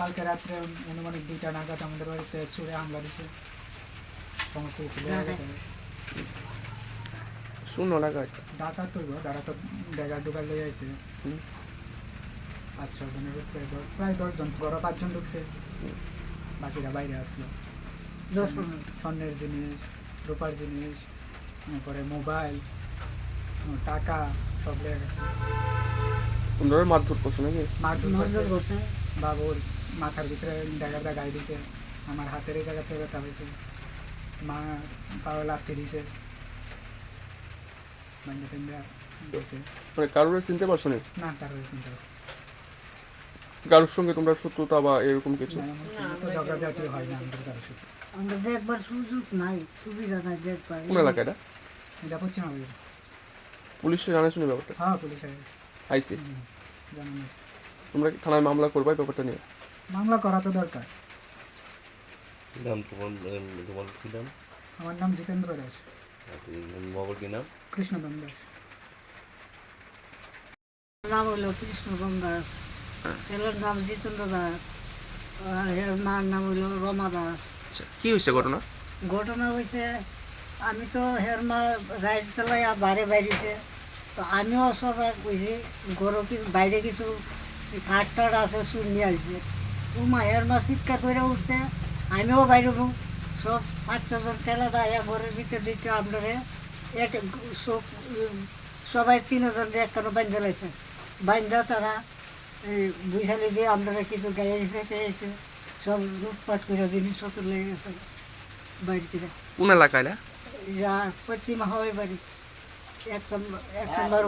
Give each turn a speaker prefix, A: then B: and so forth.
A: কালকে রাত্রে অনুমানিক দুইটা নাগাদ আমাদের বাড়িতে ছুড়ে হামলা দিছে সমস্ত কিছু লেগে গেছে।
B: শূন্য লাগায়
A: ডাটা তো ডাটা তো ডেগা ডুগার লেগে আছে। পাঁচ ছ জনের উপরে দশ প্রায় দশজন বড় পাঁচজন ঢুকছে। বাকিরা বাইরে আসলো। স্বর্ণের জিনিস রূপার জিনিস তারপরে মোবাইল টাকা সব লেগে গেছে।
B: মারধর করছ নাকি?
A: মারধর করছে। বাবুর মাথার ভিতরে ডাগার দাগাই দিছে আমার হাতের এই জায়গাতে ব্যথা হয়েছে মা পাওয়া লাথি দিছে। বান্ধে টান্ধে দিছে।
B: মানে কারোর চিনতে পারছ না?
A: না কারও চিন্তা করো
B: কারোর সঙ্গে তোমরা শত্রুতা বা এরকম কিছু?
A: তো ঝগড়াঝাটি হয় না আমাদের কারোর সাথে।
C: আমরা দেখবার সুযোগ নাই সুবিধা নাই দেখবার
B: কোন এলাকা এটা? পুলিশে ব্যাপারটা?
A: হ্যাঁ পুলিশ।
B: আইসি।
A: জানেন
B: তোমরা কি থানায় মামলা করবা ব্যাপারটা নিয়ে?
A: মামলা করা তো দরকার।
D: নাম তোমার তোমার কি নাম?
A: আমার নাম জিতেন্দ্র দাস।
D: আর বাবার কি নাম?
A: কৃষ্ণদম দাস।
C: নাম হলো কৃষ্ণগম দাস। ছেলের নাম জিতেন্দ্র দাস। আর এর মার নাম হলো রমা দাস।
B: আচ্ছা কি হয়েছে ঘটনা?
C: ঘটনা হয়েছে আমি তো হের মা রাইড চালাই বাইরে বাইরেছে। তো আমিও সজাগ হয়েছি। গরু কি বাইরে কিছু কাঠ টাট আছে সুর নিয়ে আসছে ও মা হের মা চিৎকার করে উঠছে আমিও বাইরে। সব পাঁচ ছজন ঠেলা দেয় ঘরের ভিতরে দিতে আপনারে এক সব সবাই তিনজন দিয়ে একখানে বান্ধে লাইছে। বান্ধা তারা এই বুঝালি দিয়ে আপনারা কিছু গাইছে খেয়েছে সব লুটপাট করে জিনিসপত্র লেগে গেছে বাড়ি থেকে
B: কোন এলাকা এটা
C: যা পশ্চিম হাওয়াই বাড়ি। এক নম্বর এক নম্বর